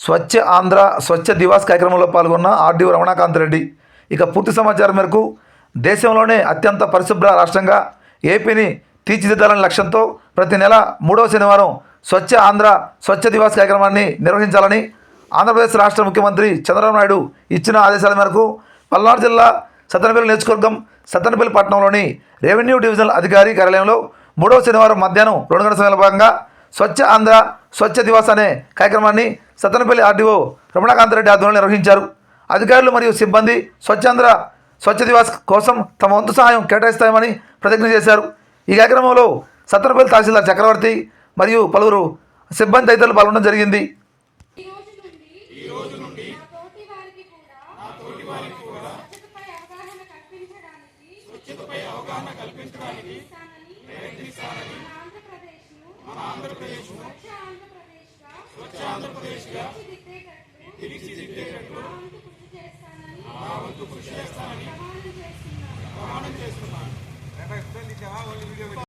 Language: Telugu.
స్వచ్ఛ ఆంధ్ర స్వచ్ఛ దివాస్ కార్యక్రమంలో పాల్గొన్న ఆర్డీఓ రమణాకాంత్ రెడ్డి. ఇక పూర్తి సమాచారం మేరకు దేశంలోనే అత్యంత పరిశుభ్ర రాష్ట్రంగా ఏపీని తీర్చిదిద్దాలనే లక్ష్యంతో ప్రతి నెల మూడవ శనివారం స్వచ్ఛ ఆంధ్ర స్వచ్ఛ దివాస్ కార్యక్రమాన్ని నిర్వహించాలని ఆంధ్రప్రదేశ్ రాష్ట్ర ముఖ్యమంత్రి చంద్రబాబు నాయుడు ఇచ్చిన ఆదేశాల మేరకు పల్నాడు జిల్లా సతనపల్లి నియోజకవర్గం సతనపల్లి పట్టణంలోని రెవెన్యూ డివిజనల్ అధికారి కార్యాలయంలో మూడవ శనివారం మధ్యాహ్నం రెండు గంటల సమయంలో భాగంగా స్వచ్ఛ ఆంధ్ర స్వచ్ఛ దివాస్ అనే కార్యక్రమాన్ని సత్తెనపల్లి ఆర్డీఓ రమణాకాంత్ రెడ్డి ఆధ్వర్యంలో నిర్వహించారు. అధికారులు మరియు సిబ్బంది స్వచ్ఛాంధ్ర స్వచ్ఛ దివాస్ కోసం తమ వంతు సహాయం కేటాయిస్తామని ప్రతిజ్ఞ చేశారు. ఈ కార్యక్రమంలో సత్తెనపల్లి తహసీల్దార్ చక్రవర్తి మరియు పలువురు సిబ్బంది తదితరులు పాల్గొనడం జరిగింది. ఈ ఆంధ్రప్రదేశ్గా తీర్చిదిద్దేటట్లు నా వంతు కృషి చేస్తానని ప్రమాణం చేస్తున్నాను.